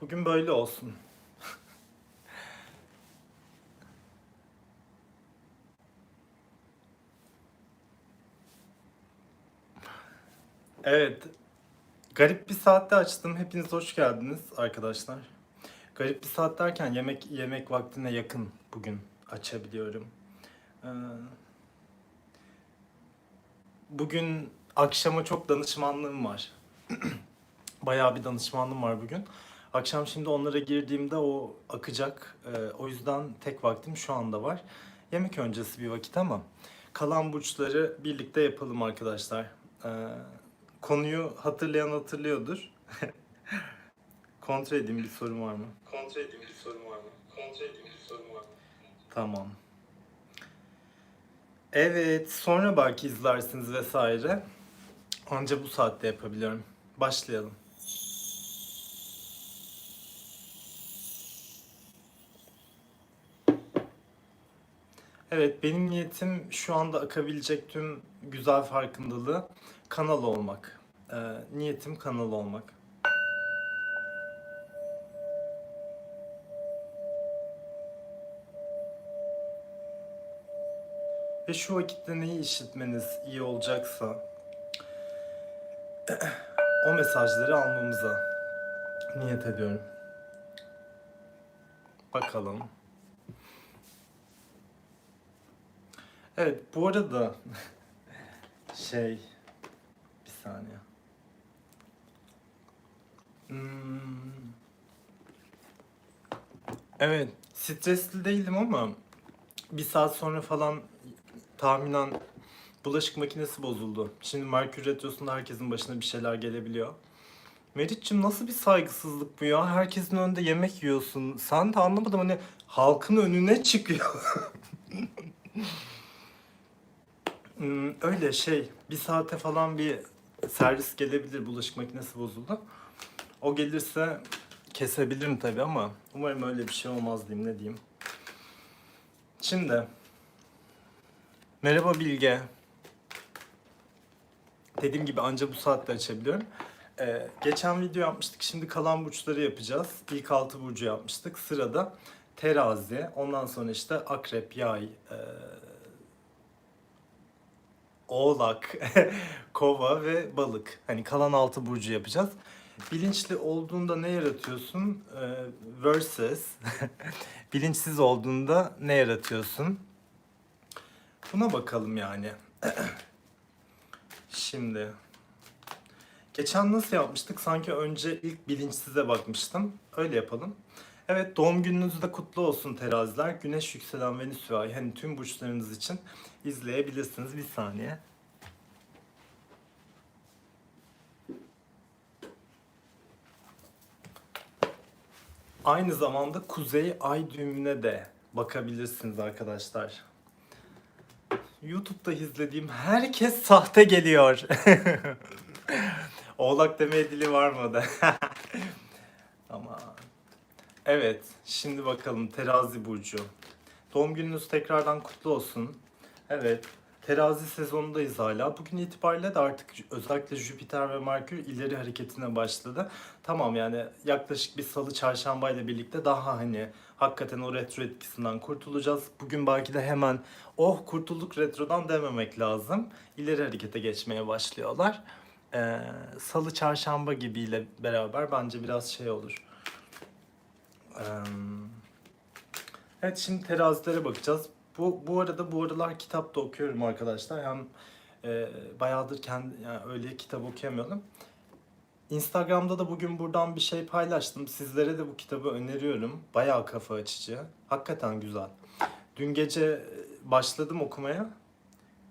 Bugün böyle olsun. Evet. Garip bir saatte açtım. Hepiniz hoş geldiniz arkadaşlar. Garip bir saat derken yemek yemek vaktine yakın bugün açabiliyorum. Ee, bugün akşama çok danışmanlığım var. Bayağı bir danışmanlığım var bugün. Akşam şimdi onlara girdiğimde o akacak. Ee, o yüzden tek vaktim şu anda var. Yemek öncesi bir vakit ama kalan burçları birlikte yapalım arkadaşlar. Ee, konuyu hatırlayan hatırlıyordur. Kontrol edeyim bir sorun var mı? Kontrol edeyim bir sorun var mı? Kontrol edeyim bir sorun var mı? Tamam. Evet, sonra belki izlersiniz vesaire. Anca bu saatte yapabiliyorum. Başlayalım. Evet, benim niyetim şu anda akabilecek tüm güzel farkındalığı kanal olmak. Ee, niyetim kanal olmak. Ve şu vakitte neyi işitmeniz iyi olacaksa o mesajları almamıza niyet ediyorum. Bakalım. Evet, bu arada şey bir saniye. Hmm. Evet, stresli değilim ama bir saat sonra falan tahminen bulaşık makinesi bozuldu. Şimdi Merkür Retrosu'nda herkesin başına bir şeyler gelebiliyor. Meriç'cim nasıl bir saygısızlık bu ya? Herkesin önünde yemek yiyorsun. Sen de anlamadım hani halkın önüne çıkıyor. Hmm, öyle şey bir saate falan bir servis gelebilir bulaşık makinesi bozuldu. O gelirse kesebilirim tabii ama umarım öyle bir şey olmaz diyeyim ne diyeyim. Şimdi merhaba Bilge. Dediğim gibi anca bu saatte açabiliyorum. Ee, geçen video yapmıştık. Şimdi kalan burçları yapacağız. İlk altı burcu yapmıştık. Sırada terazi, ondan sonra işte akrep, yay, e, oğlak, kova ve balık. Hani kalan altı burcu yapacağız. Bilinçli olduğunda ne yaratıyorsun? Ee, versus bilinçsiz olduğunda ne yaratıyorsun? Buna bakalım yani. Şimdi geçen nasıl yapmıştık? Sanki önce ilk bilinçsize bakmıştım. Öyle yapalım. Evet doğum gününüz de kutlu olsun teraziler. Güneş yükselen Venüs ve Ay hani tüm burçlarınız için izleyebilirsiniz. Bir saniye. Aynı zamanda kuzey ay düğümüne de bakabilirsiniz arkadaşlar. YouTube'da izlediğim herkes sahte geliyor. Oğlak demeye dili var mı da? Ama evet, şimdi bakalım terazi burcu. Doğum gününüz tekrardan kutlu olsun. Evet, terazi sezonundayız hala. Bugün itibariyle de artık özellikle Jüpiter ve Merkür ileri hareketine başladı. Tamam yani yaklaşık bir salı çarşamba ile birlikte daha hani hakikaten o retro etkisinden kurtulacağız. Bugün belki de hemen oh kurtulduk retrodan dememek lazım. İleri harekete geçmeye başlıyorlar. Ee, salı çarşamba gibiyle beraber bence biraz şey olur. Evet şimdi terazilere bakacağız. Bu, bu arada bu aralar kitap da okuyorum arkadaşlar. Hem e, bayağıdır kendi yani öyle kitap okuyamıyordum. Instagram'da da bugün buradan bir şey paylaştım. Sizlere de bu kitabı öneriyorum. Bayağı kafa açıcı. Hakikaten güzel. Dün gece e, başladım okumaya.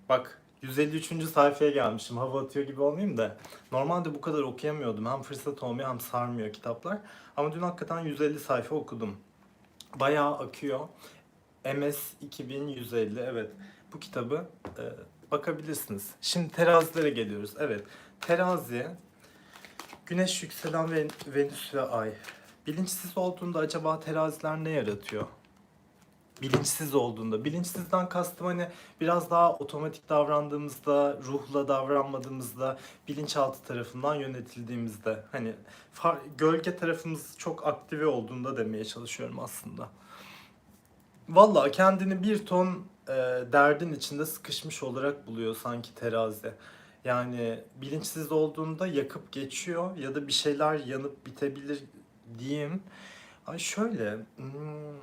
Bak 153. sayfaya gelmişim. Hava atıyor gibi olmayayım da. Normalde bu kadar okuyamıyordum. Hem fırsat olmuyor hem sarmıyor kitaplar. Ama dün hakikaten 150 sayfa okudum. Bayağı akıyor. MS 2150 evet. Bu kitabı e, bakabilirsiniz. Şimdi terazilere geliyoruz. Evet. Terazi Güneş yükselen ve Venüs ve Ay. Bilinçsiz olduğunda acaba teraziler ne yaratıyor? Bilinçsiz olduğunda. Bilinçsizden kastım hani biraz daha otomatik davrandığımızda, ruhla davranmadığımızda, bilinçaltı tarafından yönetildiğimizde. Hani gölge tarafımız çok aktive olduğunda demeye çalışıyorum aslında. Valla kendini bir ton e, derdin içinde sıkışmış olarak buluyor sanki terazi. Yani bilinçsiz olduğunda yakıp geçiyor ya da bir şeyler yanıp bitebilir diyeyim. Ay şöyle, hmm,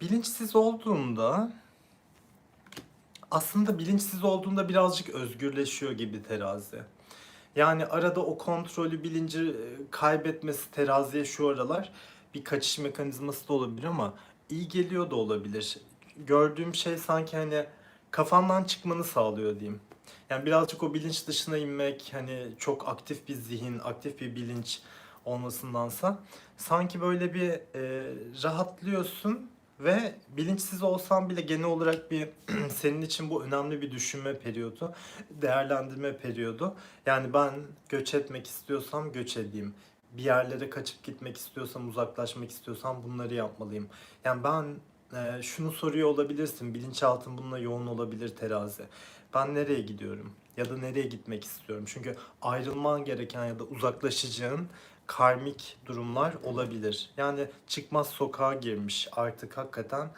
bilinçsiz olduğunda aslında bilinçsiz olduğunda birazcık özgürleşiyor gibi terazi. Yani arada o kontrolü bilinci e, kaybetmesi teraziye şu aralar bir kaçış mekanizması da olabilir ama iyi geliyor da olabilir. Gördüğüm şey sanki hani kafandan çıkmanı sağlıyor diyeyim. Yani birazcık o bilinç dışına inmek, hani çok aktif bir zihin, aktif bir bilinç olmasındansa sanki böyle bir e, rahatlıyorsun ve bilinçsiz olsan bile genel olarak bir senin için bu önemli bir düşünme periyodu, değerlendirme periyodu. Yani ben göç etmek istiyorsam göç edeyim. Bir yerlere kaçıp gitmek istiyorsam, uzaklaşmak istiyorsam bunları yapmalıyım. Yani ben e, şunu soruyor olabilirsin, bilinçaltın bununla yoğun olabilir terazi. Ben nereye gidiyorum? Ya da nereye gitmek istiyorum? Çünkü ayrılman gereken ya da uzaklaşacağın karmik durumlar olabilir. Yani çıkmaz sokağa girmiş artık hakikaten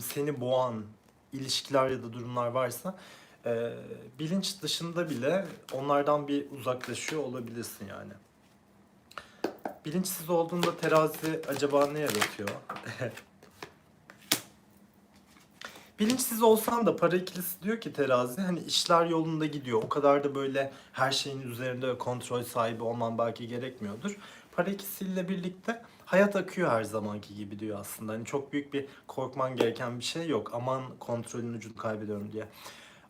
seni boğan ilişkiler ya da durumlar varsa e, bilinç dışında bile onlardan bir uzaklaşıyor olabilirsin yani. Bilinçsiz olduğunda terazi acaba ne yaratıyor? Bilinçsiz olsan da para ikilisi diyor ki terazi hani işler yolunda gidiyor. O kadar da böyle her şeyin üzerinde kontrol sahibi olman belki gerekmiyordur. Para ikisiyle birlikte hayat akıyor her zamanki gibi diyor aslında. Hani çok büyük bir korkman gereken bir şey yok. Aman kontrolün ucunu kaybediyorum diye.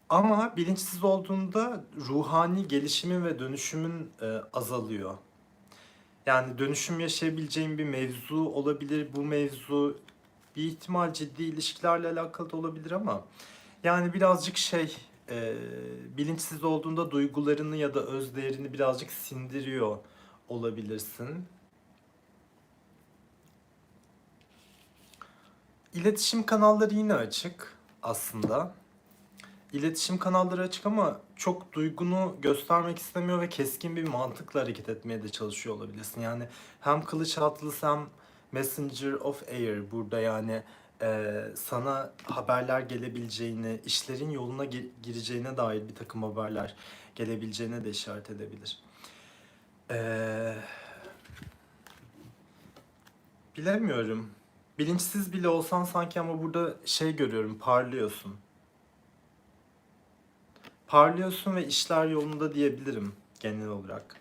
Ama bilinçsiz olduğunda ruhani gelişimin ve dönüşümün e, azalıyor. Yani dönüşüm yaşayabileceğin bir mevzu olabilir. Bu mevzu bir ihtimal ciddi ilişkilerle alakalı da olabilir ama yani birazcık şey e, bilinçsiz olduğunda duygularını ya da öz değerini birazcık sindiriyor olabilirsin. İletişim kanalları yine açık aslında. İletişim kanalları açık ama çok duygunu göstermek istemiyor ve keskin bir mantıkla hareket etmeye de çalışıyor olabilirsin. Yani hem kılıç atlısı hem Messenger of Air burada yani e, sana haberler gelebileceğini, işlerin yoluna gi- gireceğine dair bir takım haberler gelebileceğine de işaret edebilir. Eee bilemiyorum. Bilinçsiz bile olsan sanki ama burada şey görüyorum, parlıyorsun. Parlıyorsun ve işler yolunda diyebilirim genel olarak.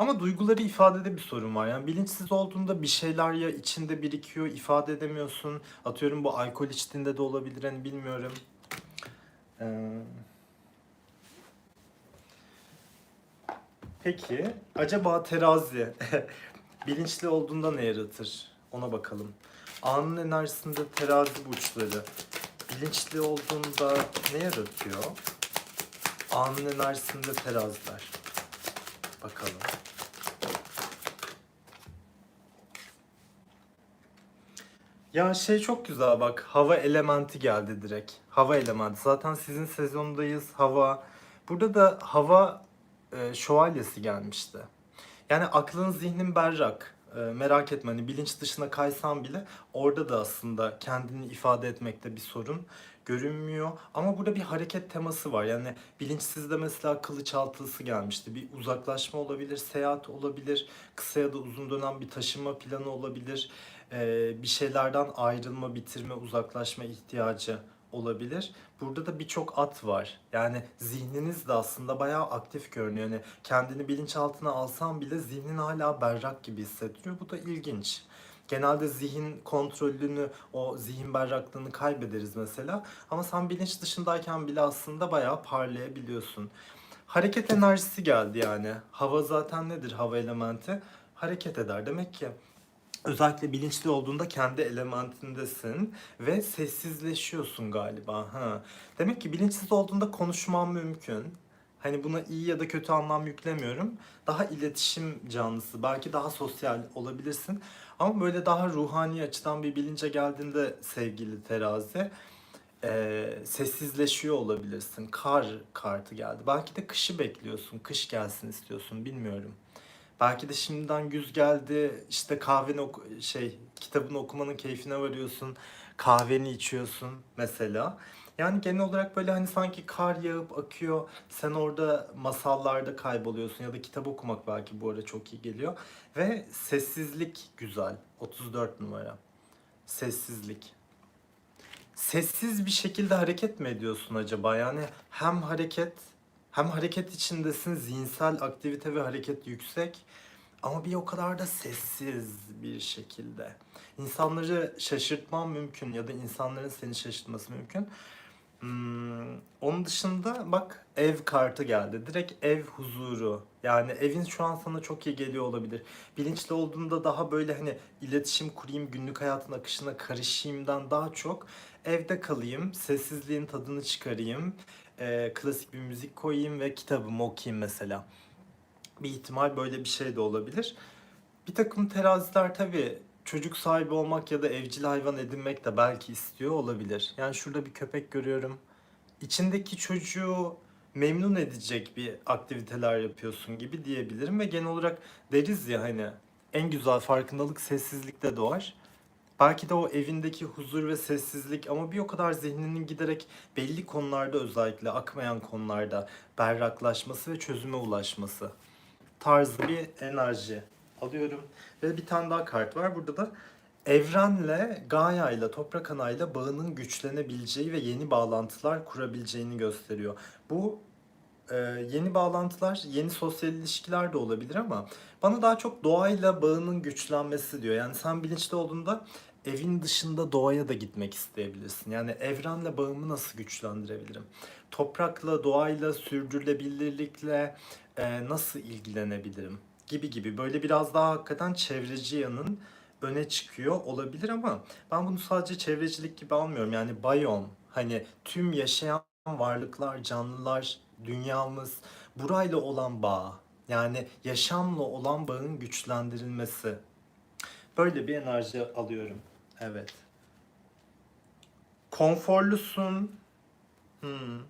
Ama duyguları ifadede bir sorun var. Yani bilinçsiz olduğunda bir şeyler ya içinde birikiyor, ifade edemiyorsun. Atıyorum bu alkol içtiğinde de olabilir hani bilmiyorum. Ee, Peki acaba terazi bilinçli olduğunda ne yaratır? Ona bakalım. Anın enerjisinde terazi burçları bilinçli olduğunda ne yaratıyor? Anın enerjisinde teraziler. Bakalım. Ya şey çok güzel bak. Hava elementi geldi direkt. Hava elementi. Zaten sizin sezondayız. Hava. Burada da hava e, şövalyesi gelmişti. Yani aklın zihnin berrak. E, merak etme hani bilinç dışına kaysan bile orada da aslında kendini ifade etmekte bir sorun görünmüyor. Ama burada bir hareket teması var. Yani bilinçsizde mesela kılıç altılısı gelmişti. Bir uzaklaşma olabilir, seyahat olabilir, kısa ya da uzun dönem bir taşınma planı olabilir. Bir şeylerden ayrılma, bitirme, uzaklaşma ihtiyacı olabilir. Burada da birçok at var. Yani zihniniz de aslında bayağı aktif görünüyor. Yani kendini bilinçaltına alsan bile zihnin hala berrak gibi hissettiriyor. Bu da ilginç. Genelde zihin kontrolünü, o zihin berraklığını kaybederiz mesela. Ama sen bilinç dışındayken bile aslında bayağı parlayabiliyorsun. Hareket enerjisi geldi yani. Hava zaten nedir hava elementi? Hareket eder. Demek ki özellikle bilinçli olduğunda kendi elementindesin ve sessizleşiyorsun galiba. Ha. Demek ki bilinçsiz olduğunda konuşman mümkün. Hani buna iyi ya da kötü anlam yüklemiyorum. Daha iletişim canlısı, belki daha sosyal olabilirsin. Ama böyle daha ruhani açıdan bir bilince geldiğinde sevgili terazi e, sessizleşiyor olabilirsin. Kar kartı geldi. Belki de kışı bekliyorsun. Kış gelsin istiyorsun bilmiyorum. Belki de şimdiden güz geldi. işte kahveni oku- şey kitabını okumanın keyfine varıyorsun. Kahveni içiyorsun mesela. Yani genel olarak böyle hani sanki kar yağıp akıyor. Sen orada masallarda kayboluyorsun ya da kitap okumak belki bu arada çok iyi geliyor. Ve sessizlik güzel. 34 numara. Sessizlik. Sessiz bir şekilde hareket mi ediyorsun acaba? Yani hem hareket hem hareket içindesin, zihinsel aktivite ve hareket yüksek ama bir o kadar da sessiz bir şekilde. İnsanları şaşırtman mümkün ya da insanların seni şaşırtması mümkün. Hmm, onun dışında bak ev kartı geldi. Direkt ev huzuru. Yani evin şu an sana çok iyi geliyor olabilir. Bilinçli olduğunda daha böyle hani iletişim kurayım, günlük hayatın akışına karışayımdan daha çok evde kalayım, sessizliğin tadını çıkarayım, eee, klasik bir müzik koyayım ve kitabımı okuyayım mesela. Bir ihtimal böyle bir şey de olabilir. Bir takım teraziler tabii çocuk sahibi olmak ya da evcil hayvan edinmek de belki istiyor olabilir. Yani şurada bir köpek görüyorum. İçindeki çocuğu memnun edecek bir aktiviteler yapıyorsun gibi diyebilirim ve genel olarak deriz ya hani en güzel farkındalık sessizlikte doğar. Belki de o evindeki huzur ve sessizlik ama bir o kadar zihninin giderek belli konularda özellikle akmayan konularda berraklaşması ve çözüme ulaşması tarzı bir enerji alıyorum. Ve bir tane daha kart var. Burada da evrenle, Gaia ile, toprak anayla bağının güçlenebileceği ve yeni bağlantılar kurabileceğini gösteriyor. Bu e, yeni bağlantılar, yeni sosyal ilişkiler de olabilir ama bana daha çok doğayla bağının güçlenmesi diyor. Yani sen bilinçli olduğunda evin dışında doğaya da gitmek isteyebilirsin. Yani evrenle bağımı nasıl güçlendirebilirim? Toprakla, doğayla, sürdürülebilirlikle e, nasıl ilgilenebilirim? Gibi gibi. Böyle biraz daha hakikaten çevreci yanın öne çıkıyor olabilir ama ben bunu sadece çevrecilik gibi almıyorum. Yani biyom, hani tüm yaşayan varlıklar, canlılar, dünyamız, burayla olan bağ, yani yaşamla olan bağın güçlendirilmesi. Böyle bir enerji alıyorum. Evet. Konforlusun. Hmm.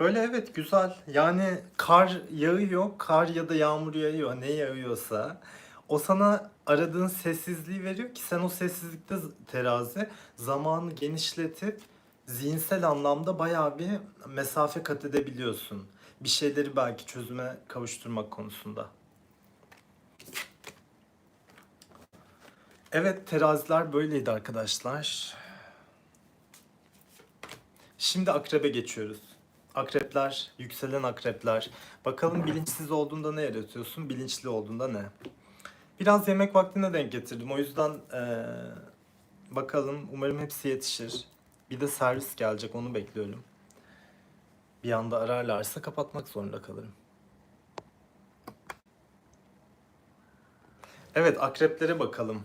Böyle evet güzel. Yani kar yağıyor, kar ya da yağmur yağıyor, ne yağıyorsa. O sana aradığın sessizliği veriyor ki sen o sessizlikte terazi zamanı genişletip zihinsel anlamda bayağı bir mesafe kat edebiliyorsun. Bir şeyleri belki çözüme kavuşturmak konusunda. Evet teraziler böyleydi arkadaşlar. Şimdi akrebe geçiyoruz. Akrepler, yükselen akrepler. Bakalım bilinçsiz olduğunda ne yaratıyorsun, bilinçli olduğunda ne? Biraz yemek vaktine denk getirdim. O yüzden eee, bakalım umarım hepsi yetişir. Bir de servis gelecek onu bekliyorum. Bir anda ararlarsa kapatmak zorunda kalırım. Evet akreplere bakalım.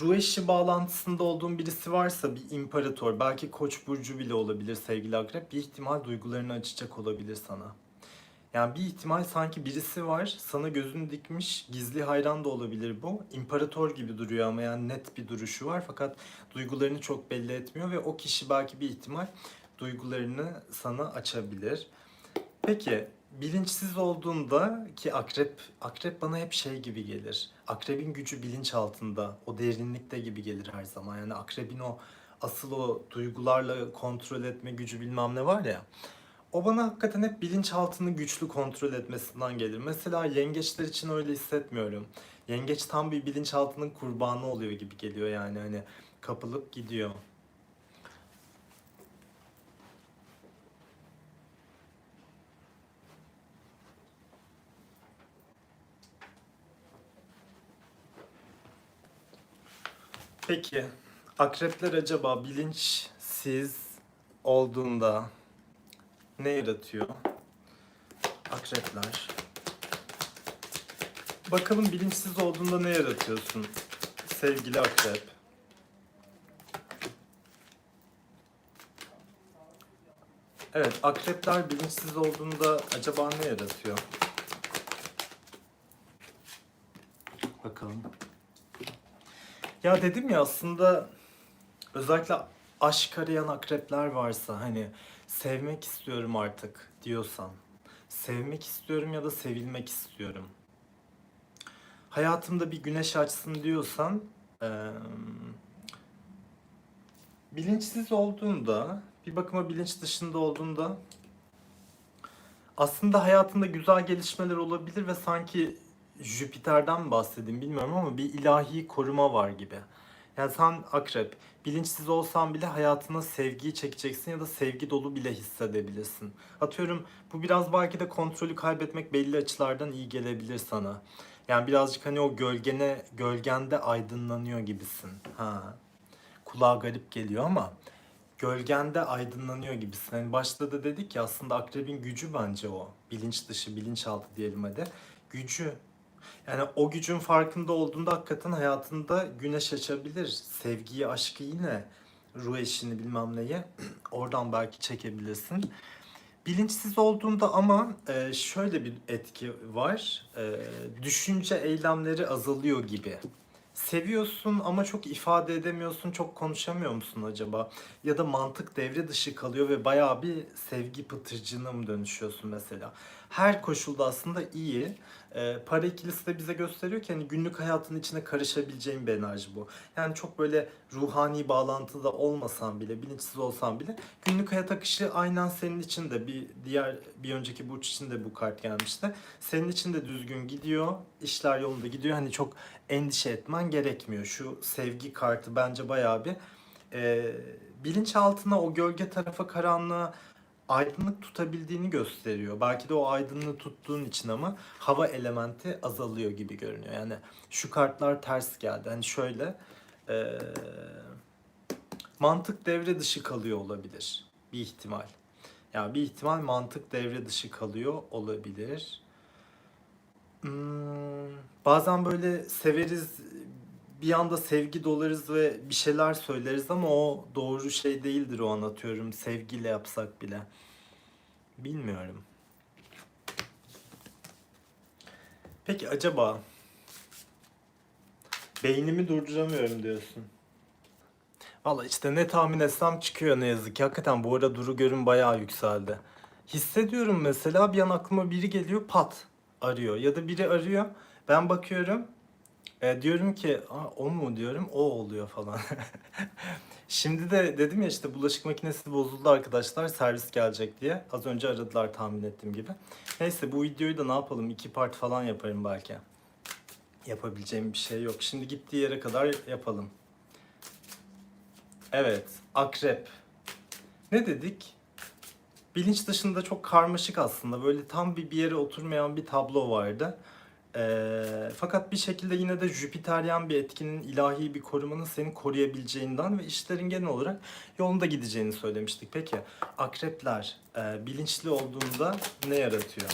Ruh bağlantısında olduğun birisi varsa bir imparator, belki koç burcu bile olabilir sevgili akrep. Bir ihtimal duygularını açacak olabilir sana. Yani bir ihtimal sanki birisi var, sana gözünü dikmiş, gizli hayran da olabilir bu. İmparator gibi duruyor ama yani net bir duruşu var fakat duygularını çok belli etmiyor ve o kişi belki bir ihtimal duygularını sana açabilir. Peki bilinçsiz olduğunda ki akrep akrep bana hep şey gibi gelir. Akrebin gücü bilinç altında, o derinlikte gibi gelir her zaman. Yani akrebin o asıl o duygularla kontrol etme gücü bilmem ne var ya. O bana hakikaten hep bilinçaltını güçlü kontrol etmesinden gelir. Mesela yengeçler için öyle hissetmiyorum. Yengeç tam bir bilinçaltının kurbanı oluyor gibi geliyor yani hani kapılıp gidiyor. Peki akrepler acaba bilinçsiz olduğunda ne yaratıyor? Akrepler. Bakalım bilinçsiz olduğunda ne yaratıyorsun sevgili akrep? Evet, akrepler bilinçsiz olduğunda acaba ne yaratıyor? Bakalım. Ya dedim ya aslında özellikle aşk arayan akrepler varsa hani sevmek istiyorum artık diyorsan sevmek istiyorum ya da sevilmek istiyorum. Hayatımda bir güneş açsın diyorsan eee, bilinçsiz olduğunda bir bakıma bilinç dışında olduğunda aslında hayatında güzel gelişmeler olabilir ve sanki Jüpiter'den mi bahsedeyim bilmiyorum ama bir ilahi koruma var gibi. Yani sen akrep, bilinçsiz olsan bile hayatına sevgiyi çekeceksin ya da sevgi dolu bile hissedebilirsin. Atıyorum bu biraz belki de kontrolü kaybetmek belli açılardan iyi gelebilir sana. Yani birazcık hani o gölgene, gölgende aydınlanıyor gibisin. Ha. Kulağa garip geliyor ama gölgende aydınlanıyor gibisin. Hani başta da dedik ya aslında akrebin gücü bence o. Bilinç dışı, bilinçaltı diyelim hadi. Gücü. Yani o gücün farkında olduğunda hakikaten hayatında güneş açabilir. Sevgiyi, aşkı yine ruh eşini bilmem neyi oradan belki çekebilirsin. Bilinçsiz olduğunda ama e, şöyle bir etki var. E, düşünce eylemleri azalıyor gibi. Seviyorsun ama çok ifade edemiyorsun, çok konuşamıyor musun acaba? Ya da mantık devre dışı kalıyor ve bayağı bir sevgi pıtırcığına mı dönüşüyorsun mesela? Her koşulda aslında iyi. Ee, para ikilisi de bize gösteriyor ki hani günlük hayatın içine karışabileceğin bir enerji bu. Yani çok böyle ruhani bağlantıda olmasan bile, bilinçsiz olsan bile günlük hayat akışı aynen senin için de bir diğer bir önceki burç için de bu kart gelmişti. Senin için de düzgün gidiyor, işler yolunda gidiyor. Hani çok endişe etmen gerekmiyor. Şu sevgi kartı bence bayağı bir e, bilinçaltına o gölge tarafa karanlığa aydınlık tutabildiğini gösteriyor. Belki de o aydınlığı tuttuğun için ama hava elementi azalıyor gibi görünüyor. Yani şu kartlar ters geldi. Hani şöyle e, mantık devre dışı kalıyor olabilir. Bir ihtimal. Yani bir ihtimal mantık devre dışı kalıyor olabilir. Hmm, bazen böyle severiz, bir anda sevgi dolarız ve bir şeyler söyleriz ama o doğru şey değildir o anlatıyorum. Sevgiyle yapsak bile. Bilmiyorum. Peki acaba beynimi durduramıyorum diyorsun. Valla işte ne tahmin etsem çıkıyor ne yazık ki. Hakikaten bu ara Duru Görün bayağı yükseldi. Hissediyorum mesela bir an aklıma biri geliyor pat arıyor. Ya da biri arıyor ben bakıyorum e, diyorum ki Aa, o mu diyorum o oluyor falan. Şimdi de dedim ya işte bulaşık makinesi bozuldu arkadaşlar servis gelecek diye. Az önce aradılar tahmin ettiğim gibi. Neyse bu videoyu da ne yapalım iki part falan yaparım belki. Yapabileceğim bir şey yok. Şimdi gittiği yere kadar yapalım. Evet, akrep. Ne dedik? Bilinç dışında çok karmaşık aslında. Böyle tam bir bir yere oturmayan bir tablo vardı. Ee, fakat bir şekilde yine de Jüpiteryen bir etkinin, ilahi bir korumanın seni koruyabileceğinden ve işlerin genel olarak yolunda gideceğini söylemiştik. Peki akrepler e, bilinçli olduğunda ne yaratıyor?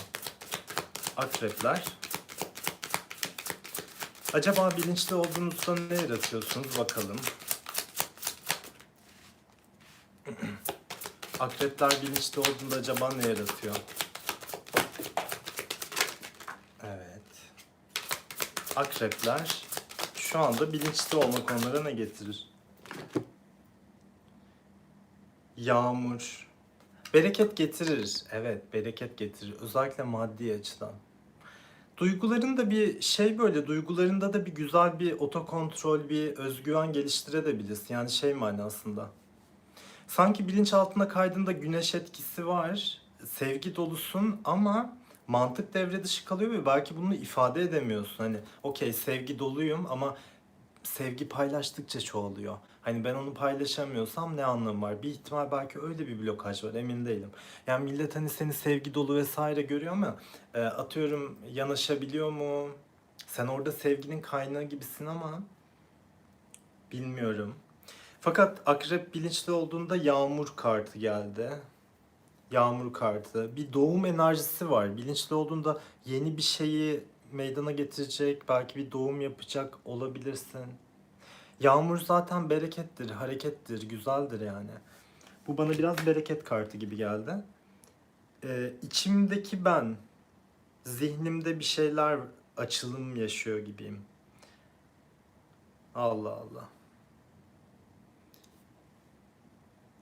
Akrepler Acaba bilinçli olduğunuzda ne yaratıyorsunuz bakalım. Akrepler bilinçli olduğunda acaba ne yaratıyor? Evet. Akrepler şu anda bilinçli olmak onlara ne getirir? Yağmur. Bereket getirir. Evet, bereket getirir. Özellikle maddi açıdan. Duyguların da bir şey böyle, duygularında da bir güzel bir otokontrol, bir özgüven geliştirebilirsin. Yani şey manasında. Sanki bilinçaltına kaydığında güneş etkisi var. Sevgi dolusun ama mantık devre dışı kalıyor ve belki bunu ifade edemiyorsun. Hani okey sevgi doluyum ama sevgi paylaştıkça çoğalıyor. Hani ben onu paylaşamıyorsam ne anlamı var? Bir ihtimal belki öyle bir blokaj var emin değilim. Yani millet hani seni sevgi dolu vesaire görüyor ama e, atıyorum yanaşabiliyor mu? Sen orada sevginin kaynağı gibisin ama bilmiyorum. Fakat akrep bilinçli olduğunda yağmur kartı geldi. Yağmur kartı. Bir doğum enerjisi var. Bilinçli olduğunda yeni bir şeyi meydana getirecek, belki bir doğum yapacak olabilirsin. Yağmur zaten berekettir, harekettir, güzeldir yani. Bu bana biraz bereket kartı gibi geldi. Ee, içimdeki ben, zihnimde bir şeyler açılım yaşıyor gibiyim. Allah Allah.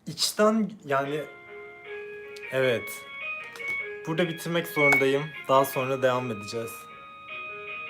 İçten yani evet. Burada bitirmek zorundayım. Daha sonra devam edeceğiz.